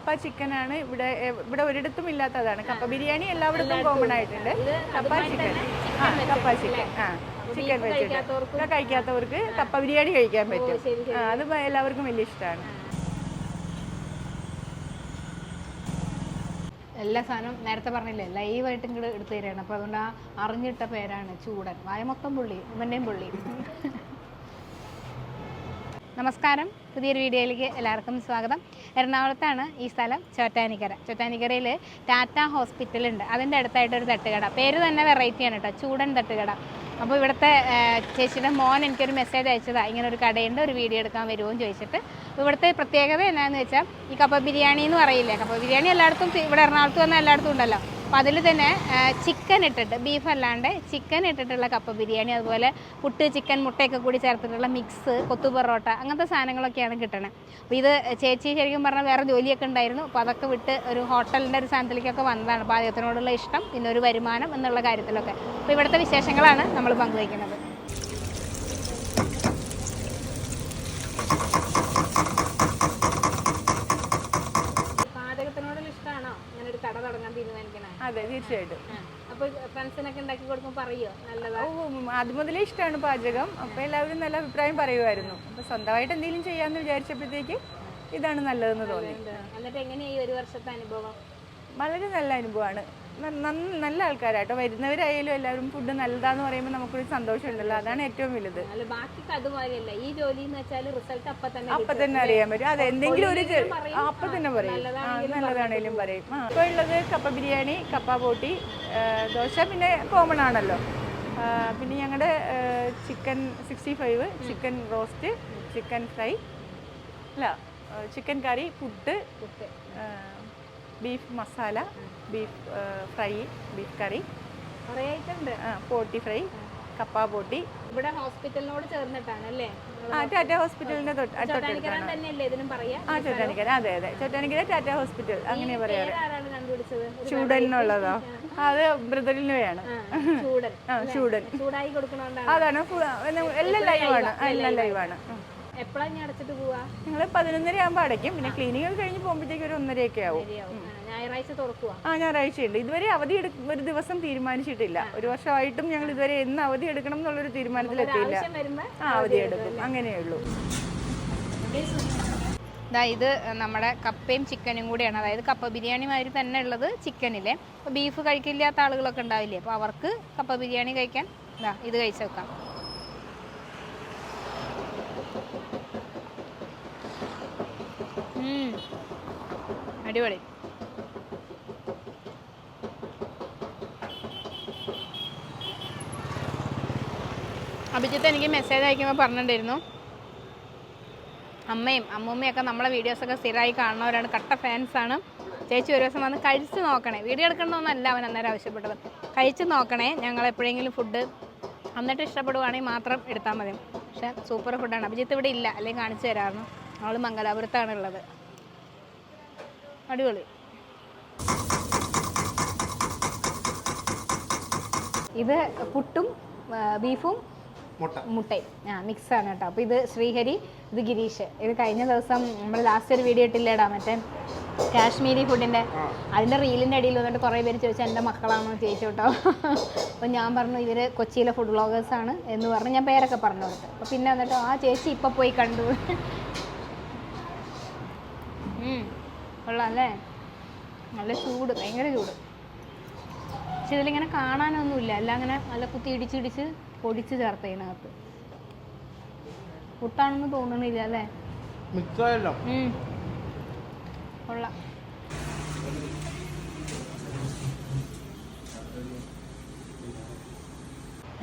കപ്പ ചിക്കൻ ആണ് ഇവിടെ ഇവിടെ ഒരിടത്തും ഇല്ലാത്തതാണ്. കപ്പ ബിരിയാണി എല്ലായിടത്തും കോമൺ ആയിട്ടുണ്ട്. കപ്പ ചിക്കൻ ആ കപ്പ ചിക്കൻ ആ ചിക്കൻ വെച്ചിട്ട് കഴിക്കാത്തവർക്ക്? കപ്പ ബിരിയാണി കഴിക്കാൻ പറ്റും. അത് എല്ലാവർക്കും വലിയ ഇഷ്ടമാണ്. എല്ലാ സാധനവും നേരത്തെ പറഞ്ഞില്ലേ ലൈവായിട്ട് ഇങ്ങോട്ട് എടുത്തു തരികയാണ് അപ്പോൾ അതുകൊണ്ട് ആ അറിഞ്ഞിട്ട പേരാണ് ചൂടൻ. വായ മൊത്തം പുള്ളി ഉമ്മന്റെയും പുള്ളി. നമസ്കാരം. പുതിയൊരു വീഡിയോയിലേക്ക് എല്ലാവർക്കും സ്വാഗതം. എറണാകുളത്താണ് ഈ സ്ഥലം ചോറ്റാനിക്കര. ചോറ്റാനിക്കരയിൽ ടാറ്റ ഹോസ്പിറ്റലുണ്ട് അതിന്റെ അടുത്തായിട്ടൊരു തട്ടുകട. പേര് തന്നെ വെറൈറ്റിയാണ് കേട്ടോ. ചൂടൻ തട്ടുകട. അപ്പോൾ ഇവിടുത്തെ ചേച്ചിയുടെ മോൻ എനിക്കൊരു മെസ്സേജ് അയച്ചതാണ് ഇങ്ങനെ ഒരു കടയുണ്ട് ഒരു വീഡിയോ എടുക്കാൻ വരുമോ എന്ന് ചോദിച്ചിട്ട് ഇവിടുത്തെ പ്രത്യേകത എന്നാന്ന് വെച്ചാൽ ഈ കപ്പ ബിരിയാണി എന്ന് പറയില്ലേ? കപ്പ ബിരിയാണി എല്ലായിടത്തും ഇവിടെ എറണാകുളത്ത് വന്നാൽ എല്ലായിടത്തും ഉണ്ടല്ലോ. അപ്പോൾ അതിൽ തന്നെ ചിക്കൻ ഇട്ടിട്ട് ബീഫ് അല്ലാണ്ട് ചിക്കൻ ഇട്ടിട്ടുള്ള കപ്പ ബിരിയാണി അതുപോലെ പുട്ട് ചിക്കൻ മുട്ടയൊക്കെ കൂടി ചേർത്തിട്ടുള്ള മിക്സ് കൊത്തു പൊറോട്ട അങ്ങനത്തെ സാധനങ്ങളൊക്കെയാണ് കിട്ടണത് അപ്പോൾ ഇത് ചേച്ചി ശരിക്കും പറഞ്ഞാൽ വേറെ ജോലിയൊക്കെ ഉണ്ടായിരുന്നു. അപ്പോൾ അതൊക്കെ വിട്ട് ഒരു ഹോട്ടലിന്റെ ഒരു സ്ഥാനത്തിലേക്കൊക്കെ വന്നതാണ്. പാചകത്തിനോടുള്ള ഇഷ്ടം പിന്നെ ഒരു വരുമാനം എന്നുള്ള കാര്യത്തിലൊക്കെ. അപ്പോൾ ഇവിടുത്തെ വിശേഷങ്ങളാണ് നമ്മൾ പങ്കുവയ്ക്കുന്നത് പാചകത്തിനോടുള്ള ഇഷ്ടമാണോ അങ്ങനെ ഒരു കട തുടങ്ങാൻ തീരുമാനിക്കണേ അതെ തീർച്ചയായിട്ടും. അപ്പോൾ ഫ്രണ്ട്സിനൊക്കെ ഉണ്ടാക്കി കൊടുക്കുമ്പോൾ പറയോ? നല്ലതാ. ഓ ഉം, ആദ്യം മുതലേ ഇഷ്ടമാണ് പാചകം. അപ്പോൾ എല്ലാവരും നല്ല അഭിപ്രായം പറയുമായിരുന്നു. അപ്പോൾ സ്വന്തമായിട്ട് എന്തെങ്കിലും ചെയ്യാന്ന് വിചാരിച്ചപ്പോഴത്തേക്ക് ഇതാണ് നല്ലതെന്ന് തോന്നി. എന്നിട്ട് എങ്ങനെയായി ഒരു വർഷത്തെ അനുഭവം? വളരെ നല്ല അനുഭവമാണ്. നല്ല ആൾക്കാരാട്ടോ. വരുന്നവരായാലും എല്ലാവരും ഫുഡ് നല്ലതാന്ന് പറയുമ്പോൾ നമുക്കൊരു സന്തോഷമുണ്ടല്ലോ. അതാണ് ഏറ്റവും വലുത്. ഈ ജോലി എന്ന് വെച്ചാൽ റിസൾട്ട് അപ്പൊ തന്നെ അപ്പൊ തന്നെ അറിയാൻ പറ്റും. അതെ എന്തെങ്കിലും ഒരു അപ്പൊ തന്നെ പറയും. നല്ലതാണേലും പറയും. ഇപ്പൊ ഉള്ളത് കപ്പ ബിരിയാണി കപ്പ ബോട്ടി ദോശ പിന്നെ കോമൺ ആണല്ലോ. പിന്നെ ഞങ്ങളുടെ chicken sixty five chicken roast chicken fry അല്ല ചിക്കൻ കറി puttu beef masala beef fry beef curry. പോട്ടി ഫ്രൈ കപ്പ പോട്ടി. ഇവിടെ ഹോസ്പിറ്റലിനോട് ചേർന്നിട്ടാണ് അല്ലേ? ആ ടാറ്റ ഹോസ്പിറ്റലിന്റെ തൊട്ട് ആ അതെ അതെ. ചോറ്റാനിക്കര ടാറ്റ ഹോസ്പിറ്റൽ. അങ്ങനെ പറയാറ്. ചൂടലിനുള്ളതോ? അത് ബ്രദറിന് വേണം. ആ, ചൂടൻ അതാണ്. എല്ലാം ലൈവാണ്. എല്ലാം ലൈവാണ്. എപ്പോഴാണ് അടച്ചിട്ട് പോവാ? ഞങ്ങൾ പതിനൊന്നര ആകുമ്പോൾ അടയ്ക്കും. പിന്നെ ക്ലീനിങ് ഒക്കെ കഴിഞ്ഞ് പോകുമ്പോഴത്തേക്ക് ഒരു ഒന്നരയൊക്കെ ആവും. ആ, ഞായറാഴ്ച തുറക്കുവാ. ആ ഞായറാഴ്ചയുണ്ട്. ഇതുവരെ അവധി ഒരു ദിവസം തീരുമാനിച്ചിട്ടില്ല. ഒരു വർഷമായിട്ടും ഞങ്ങൾ ഇതുവരെ എന്ന് അവധി എടുക്കണം എന്നുള്ളൊരു തീരുമാനത്തിലെത്തിയില്ല. ആ അവധി എടുക്കും അങ്ങനെയുള്ളൂ ദാ ഇത് നമ്മുടെ കപ്പയും ചിക്കനും കൂടിയാണ്. അതായത് കപ്പ ബിരിയാണി മാതിരി തന്നെ ഉള്ളത് ചിക്കനിലെ അപ്പോൾ ബീഫ് കഴിക്കില്ലാത്ത ആളുകളൊക്കെ ഉണ്ടാവില്ലേ? അപ്പോൾ അവർക്ക് കപ്പ ബിരിയാണി കഴിക്കാൻ ദാ ഇത് കഴിച്ചു വെക്കാം. അടിപൊളി. അഭിജിത്ത് എനിക്ക് മെസ്സേജ് അയക്കുമ്പോൾ പറഞ്ഞിട്ടുണ്ടായിരുന്നു. അമ്മയും അമ്മൂമ്മയൊക്കെ നമ്മളെ വീഡിയോസൊക്കെ സ്ഥിരമായി കാണുന്നവരാണ് കട്ട ഫാൻസാണ് ചേച്ചി ഒരു ദിവസം വന്ന് കഴിച്ച് നോക്കണേ. വീഡിയോ എടുക്കണമെന്നല്ല അവൻ അന്നേരം ആവശ്യപ്പെട്ടത്. കഴിച്ച് നോക്കണേ ഞങ്ങൾ എപ്പോഴെങ്കിലും ഫുഡ് എന്നിട്ട് ഇഷ്ടപ്പെടുവാണെങ്കിൽ മാത്രം എടുത്താൽ മതി. പക്ഷെ സൂപ്പർ ഫുഡാണ് അഭിജിത്ത് ഇവിടെ ഇല്ല. അല്ലെങ്കിൽ കാണിച്ചു തരാമായിരുന്നു. അവൾ മംഗലാപുരത്താണ് ഉള്ളത്. അടിപൊളി. ഇത് പുട്ടും ബീഫും മുട്ടയും ആ മിക്സ് ആണ് കേട്ടോ. അപ്പോൾ ഇത് ശ്രീഹരി ഇത് ഗിരീഷ്. ഇത് കഴിഞ്ഞ ദിവസം നമ്മൾ ലാസ്റ്റ് ഒരു വീഡിയോ ഇട്ടില്ലേടാ മറ്റേ കാശ്മീരി ഫുഡിന്റെ അതിന്റെ റീലിന്റെ അടിയിൽ വന്നിട്ട് കുറേ പേര് ചോദിച്ചാൽ എന്റെ മക്കളാണോ? ചോദിച്ചു കേട്ടോ. അപ്പോൾ ഞാൻ പറഞ്ഞു ഇവർ കൊച്ചിയിലെ ഫുഡ് വ്ളോഗേഴ്സ് ആണ് എന്ന് പറഞ്ഞ് ഞാൻ പേരൊക്കെ പറഞ്ഞു കൊടുത്തു. അപ്പോൾ പിന്നെ വന്നിട്ട് ആ ചേച്ചി ഇപ്പം പോയി കണ്ടു. കൊള്ളാം അല്ലേ? നല്ല ചൂട് ഭയങ്കര ചൂട്. പക്ഷെ ഇതിലിങ്ങനെ കാണാനൊന്നുമില്ല. എല്ലാം അങ്ങനെ നല്ല കുത്തി ഇടിച്ചിടിച്ച് പൊടിച്ച് ചേർത്ത് ഇതിനകത്ത്. പുട്ടാണെന്ന് തോന്നണില്ല അല്ലേ. കൊള്ളാം.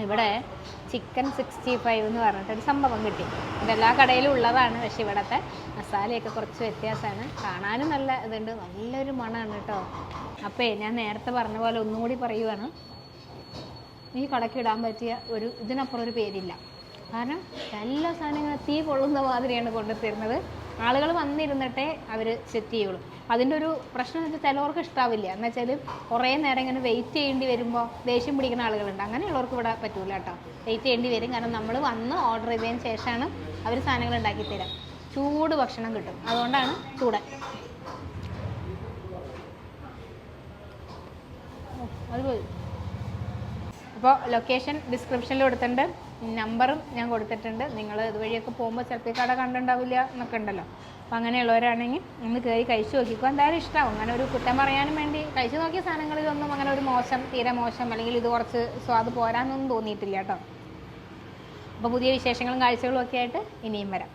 ഇവിടെ ചിക്കൻ സിക്സ്റ്റി ഫൈവ് എന്ന് പറഞ്ഞിട്ടൊരു സംഭവം കിട്ടി. ഇതെല്ലാ കടയിലും ഉള്ളതാണ് പക്ഷെ ഇവിടുത്തെ മസാലയൊക്കെ കുറച്ച് വ്യത്യാസമാണ്. കാണാനും നല്ല ഇതുണ്ട്. നല്ലൊരു മണമാണ് കേട്ടോ. അപ്പേ ഞാൻ നേരത്തെ പറഞ്ഞ പോലെ ഒന്നും കൂടി പറയുവാണ്. ഈ കടയ്ക്ക് ഇടാൻ പറ്റിയ ഒരു ഇതിനപ്പുറം ഒരു പേരില്ല. കാരണം എല്ലാ സാധനങ്ങളും തീ പൊള്ളുന്ന മാതിരിയാണ് കൊണ്ടുതരുന്നത് ആളുകൾ വന്നിരുന്നിട്ടേ അവർ സെറ്റ് ചെയ്യുള്ളൂ. അതിന്റെ ഒരു പ്രശ്നം എന്ന് വെച്ചാൽ ചിലവർക്ക് ഇഷ്ടാവില്ല. എന്ന് വെച്ചാൽ കുറേ നേരം ഇങ്ങനെ വെയിറ്റ് ചെയ്യേണ്ടി വരുമ്പോൾ ദേഷ്യം പിടിക്കുന്ന ആളുകളുണ്ട്. അങ്ങനെയുള്ളവർക്ക് ഇവിടെ പറ്റൂല കേട്ടോ. വെയിറ്റ് ചെയ്യേണ്ടി വരും. കാരണം നമ്മൾ വന്ന് ഓർഡർ ചെയ്തതിന് ശേഷമാണ് അവർ സാധനങ്ങൾ ഉണ്ടാക്കി തരാം. ചൂട് ഭക്ഷണം കിട്ടും. അതുകൊണ്ടാണ് ചൂടൻ അത് പോയി. അപ്പോൾ ലൊക്കേഷൻ ഡിസ്ക്രിപ്ഷനിൽ കൊടുത്തിട്ടുണ്ട്. നമ്പറും ഞാൻ കൊടുത്തിട്ടുണ്ട്. നിങ്ങൾ ഇതുവഴിയൊക്കെ പോകുമ്പോൾ ചിലപ്പോൾ കട കണ്ടുണ്ടാവില്ല എന്നൊക്കെ ഉണ്ടല്ലോ. അപ്പോൾ അങ്ങനെയുള്ളവരാണെങ്കിൽ ഒന്ന് കയറി കഴിച്ചു നോക്കിക്കോ. എന്തായാലും ഇഷ്ടമാവും അങ്ങനെ ഒരു കുറ്റം പറയാനും വേണ്ടി കഴിച്ചു നോക്കിയ സാധനങ്ങളിലൊന്നും അങ്ങനെ ഒരു മോശം തീരെ മോശം അല്ലെങ്കിൽ ഇത് കുറച്ച് സ്വാദ് പോരാന്നൊന്നും തോന്നിയിട്ടില്ല കേട്ടോ. അപ്പോൾ പുതിയ വിശേഷങ്ങളും കാഴ്ചകളും ഒക്കെ ആയിട്ട് ഇനിയും വരാം.